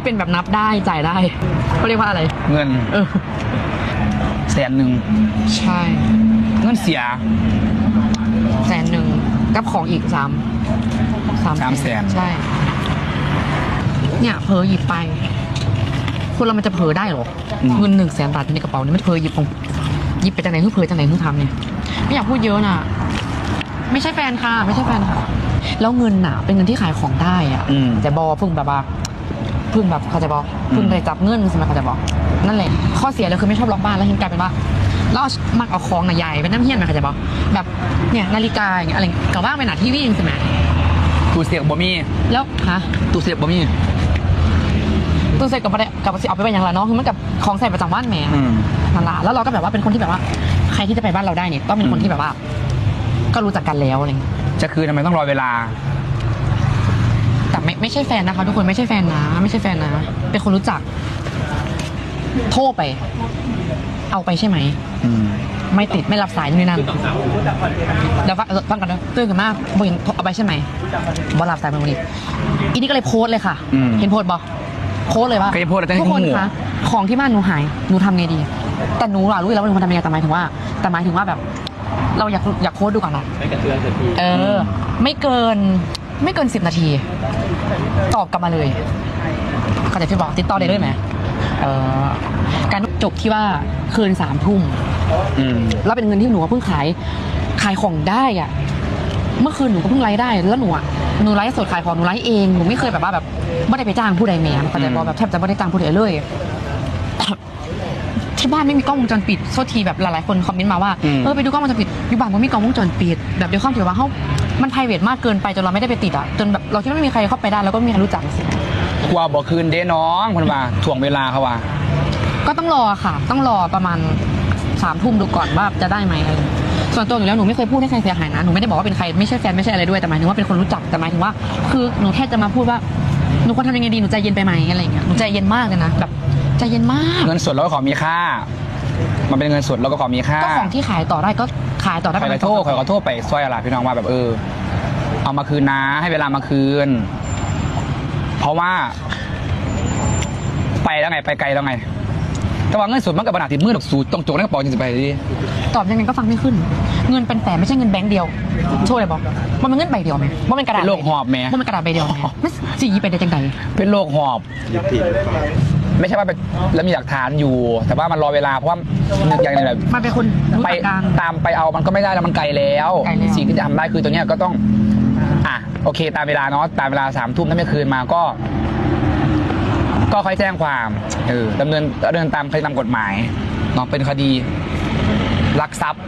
ที่เป็นแบบนับได้จ่ายได้เขาเรียกว่าอะไร เงินเออแสนหนึ่งใช่เงินเสียแสนหนึ่งกับของอีกสามสามสามแสนใช่ เนี่ยเผลอหยิบไป คนเรามันจะเผลอได้เหรอเงินหนึ่งแสนบาทอยู่ในกระเป๋าเนี่ยมันเผลอหยิบของหยิบไปจากไหนเพิ่งเผลอจากไหนเพิ่งทำเนี่ยไม่อยากพูดเยอะน่ะ ไม่ใช่แฟนค่ะ ไม่ใช่แฟนค่ะ แล้วเงินน่ะ เป็นเงินที่ขายของได้อะอืมแต่บอเพิ่งแบบว่า เพิ่งแบบเขาใจะบอกเพิ่งได้จับเงินใช่ไหมเขาใจะบอกนั่นแหละข้อเสียเลยคือไม่ชอบล็อกบ้านแล้วเห็นกลายเป็นว่าเราเอามักเอาของน่ะใหญ่เป็นน้ำเฮี้ยนไหมเขาใจะบอกแบบเนี่ยนาฬิกาอย่างเงี้ยอะไรกับว่างไปหนาที่วิ่งใช่ไหมตู้เสียบบ่มีแล้วฮะตู้เสียบบ่มีตู้เสร็จกับกับเอาไปไว้อย่างไรเนาะคือมันกับของใส่ประจำบ้านแหมอืมนั่นละแล้วเราก็แบบว่าเป็นคนที่แบบว่า ใครที่จะไปบ้านเราได้เนี่ยต้องเป็นคนที่แบบว่า ก็รู้จักกันแล้วอะไรเงี้ยจะคืนทำไมต้องรอเวลา แต่ไม่ไม่ใช่แฟนนะคะ ทุกคนไม่ใช่แฟนนะ ไม่ใช่แฟนนะ เป็นคนรู้จัก โทรไป เอาไปใช่ไหม อืมไม่ติดไม่รับสายนี่นั่นเดี๋ยวฟังเออฟังกันนะตื่นกันมากบอกเห็นเอาไปใช่ไหมบอรับสายมันวันนี้อีนี่ก็เลยโพสต์เลยค่ะอืมเห็นโพสต์บอโพสต์เลยว่าก็จะโพสต์แล้วจะให้ทุกคนหูคะของที่บ้านหนูหายหนูทำไงดี แต่หนูอะรู้อยู่แล้วว่าหนูควรทำยังไงแต่หมายถึงว่า แต่หมายถึงว่าแบบ เราอยากอยากโพสต์ดูก่อนเนาะไม่กระเทือนสักที เออ ไม่เกิน ไม่เกินสิบนาที ตอบกลับมาเลยเข้าใจพี่บอกติดต่อได้เลยไหมเออการจบที่ว่าคืนสามทุ่มอืมแล้วเป็นเงินที่หนูเพิ่งขายขายของได้อะเมื่อคืนหนูก็เพิ่งไลฟ์ได้แล้วหนูอะหนูไลฟ์สดขายของหนูไลฟ์เองหนูไม่เคยแบบว่าแบบไม่ได้ไปจ้างผู้ใดแหม่เข้าใจบอกแบบแทบจะไม่ได้จ้างผู้ใดเลย ที่บ้านไม่มีกล้องวงจรปิดโทษทีแบบหลายๆคนคอมเมนต์มาว่าอืม เออไปดูกล้องวงจรปิดอยู่บ้านว่ามีกล้องวงจรปิดแบบด้วยความที่ว่าเขามันไพรเวทมากเกินไปจนเราไม่ได้ไปติดอะจนแบบเราคิดว่าไม่มีใครเข้าไปได้แล้วก็ไม่มีใครรู้จักสิกลัวบ่คืนเด้น้องคนว่าถ่วงเวลาเขาว่า ก็ต้องรอค่ะ ต้องรอประมาณสามทุ่มดูก่อนว่าจะได้ไหมอะไรอย่างเงี้ยส่วนตัวหนูแล้วหนูไม่เคยพูดให้ใครเสียหายนะหนูไม่ได้บอกว่าเป็นใครไม่ใช่แฟนไม่ใช่อะไรด้วยแต่หมายถึงว่าเป็นคนรู้จักแต่หมายถึงว่า คือหนูแค่จะมาพูดว่าหนูควรทำยังไงดีหนูใจเย็นไปไหมอะไรอย่างเงี้ยหนูใจเย็นมากเลยนะแบบ ใจเย็นมาก เงินสดเราก็ขอมีค่า มันเป็นเงินสดเราก็ขอมีค่าก็ของที่ขายต่อได้ก็ขายต่อได้ใครขอโทษใครขอโทษไปซอยอะไรพี่น้องว่าแบบเออ เอามาคืนนะให้เวลามาคืน เพราะว่า ไปแล้วไงไปไกลแล้วไง แต่ว่าเงินสดมันกับขนาดติดมือดอกสูตรต้องโจกในกระเป๋าจริงๆไปดิตอบยังไงก็ฟังไม่ขึ้น เงินเป็นแสนไม่ใช่เงินแบงค์เดียวโชว์เลยบอกมันเป็นเงินใบเดียวไหมมันเป็นกระดาษเป็นโรคหอบแหมมันเป็นกระดาษใบเดียวไหมไม่สีไปได้จังใดเป็นโรคหอบหยิบผิด ไม่ใช่ว่าไปแล้วมีหลักฐานอยู่ แต่ว่ามันรอเวลาเพราะว่าอย่างหนึงแบบมันเป็นคนรู้ไปจักการตามไปเอามันก็ไม่ได้แล้วมันไกลแล้วไกลแล้ว สิ่งที่จะทำได้คือตัวเนี้ยก็ต้อง อะโอเค ตามเวลาเนาะตามเวลาสามทุ่มถ้าไม่คืนมาก็ ก็ค่อยแจ้งความเออดำเนินดำเนินตามคดีตามกฎหมายเนาะเป็นคดีลักทรัพย์